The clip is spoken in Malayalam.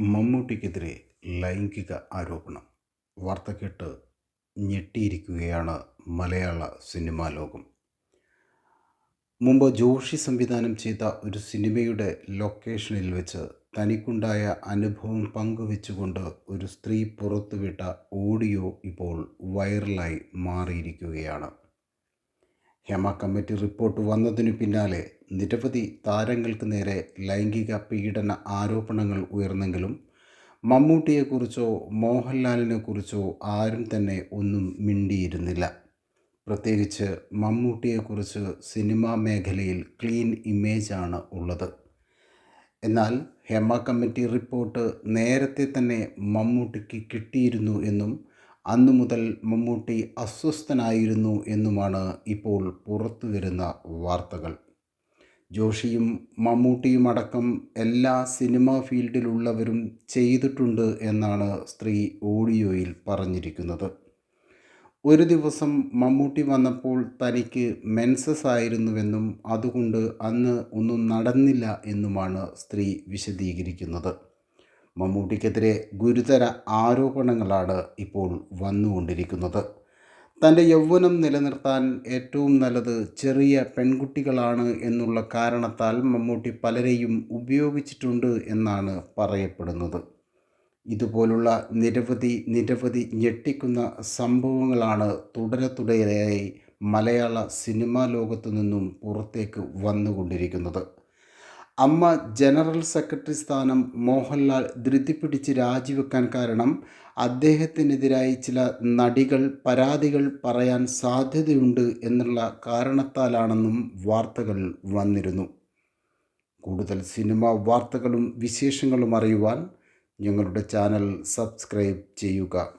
മമ്മൂട്ടിക്കെതിരെ ലൈംഗിക ആരോപണം. വാർത്ത കേട്ട് ഞെട്ടിയിരിക്കുകയാണ് മലയാള സിനിമാ ലോകം. മുമ്പ് ജോഷി സംവിധാനം ചെയ്ത ഒരു സിനിമയുടെ ലൊക്കേഷനിൽ വെച്ച് തനിക്കുണ്ടായ അനുഭവം പങ്കുവെച്ചുകൊണ്ട് ഒരു സ്ത്രീ പുറത്തുവിട്ട ഓഡിയോ ഇപ്പോൾ വൈറലായി മാറിയിരിക്കുകയാണ്. ഹെമ കമ്മിറ്റി റിപ്പോർട്ട് വന്നതിനു പിന്നാലെ നിരവധി താരങ്ങൾക്ക് നേരെ ലൈംഗിക പീഡന ആരോപണങ്ങൾ ഉയർന്നെങ്കിലും മമ്മൂട്ടിയെക്കുറിച്ചോ മോഹൻലാലിനെക്കുറിച്ചോ ആരും തന്നെ ഒന്നും മിണ്ടിയിരുന്നില്ല. പ്രത്യേകിച്ച് മമ്മൂട്ടിയെക്കുറിച്ച് സിനിമാ മേഖലയിൽ ക്ലീൻ ഇമേജാണ് ഉള്ളത്. എന്നാൽ ഹേമ കമ്മിറ്റി റിപ്പോർട്ട് നേരത്തെ തന്നെ മമ്മൂട്ടിക്ക് കിട്ടിയിരുന്നു എന്നും അന്നു മുതൽ മമ്മൂട്ടി അസ്വസ്ഥനായിരുന്നു എന്നുമാണ് ഇപ്പോൾ പുറത്തു വരുന്ന വാർത്തകൾ. ജോഷിയും മമ്മൂട്ടിയും അടക്കം എല്ലാ സിനിമാ ഫീൽഡിലുള്ളവരും ചെയ്തിട്ടുണ്ട് എന്നാണ് സ്ത്രീ ഓഡിയോയിൽ പറഞ്ഞിരിക്കുന്നത്. ഒരു ദിവസം മമ്മൂട്ടി വന്നപ്പോൾ തനിക്ക് മെൻസസ് ആയിരുന്നുവെന്നും അതുകൊണ്ട് അന്ന് ഒന്നും നടന്നില്ല എന്നുമാണ് സ്ത്രീ വിശദീകരിക്കുന്നത്. മമ്മൂട്ടിക്കെതിരെ ഗുരുതര ആരോപണങ്ങളാണ് ഇപ്പോൾ വന്നുകൊണ്ടിരിക്കുന്നത്. തന്റെ യൗവനം നിലനിർത്താൻ ഏറ്റവും നല്ലത് ചെറിയ പെൺകുട്ടികളാണ് എന്നുള്ള കാരണത്താൽ മമ്മൂട്ടി പലരെയും ഉപയോഗിച്ചിട്ടുണ്ട് എന്നാണ് പറയപ്പെടുന്നത്. ഇതുപോലുള്ള നിരവധി നിരവധി ഞെട്ടിക്കുന്ന സംഭവങ്ങളാണ് തുടരെ തുടരെയായി മലയാള സിനിമാ ലോകത്തു നിന്നും പുറത്തേക്ക് വന്നുകൊണ്ടിരിക്കുന്നത്. അമ്മ ജനറൽ സെക്രട്ടറി സ്ഥാനം മോഹൻലാൽ ധൃതിപിടിച്ച് രാജിവെക്കാൻ കാരണം അദ്ദേഹത്തിനെതിരായി ചില നടികൾ പരാതികൾ പറയാൻ സാധ്യതയുണ്ട് എന്നുള്ള കാരണത്താലാണെന്നും വാർത്തകൾ വന്നിരുന്നു. കൂടുതൽ സിനിമ വാർത്തകളും വിശേഷങ്ങളും അറിയുവാൻ ഞങ്ങളുടെ ചാനൽ സബ്സ്ക്രൈബ് ചെയ്യുക.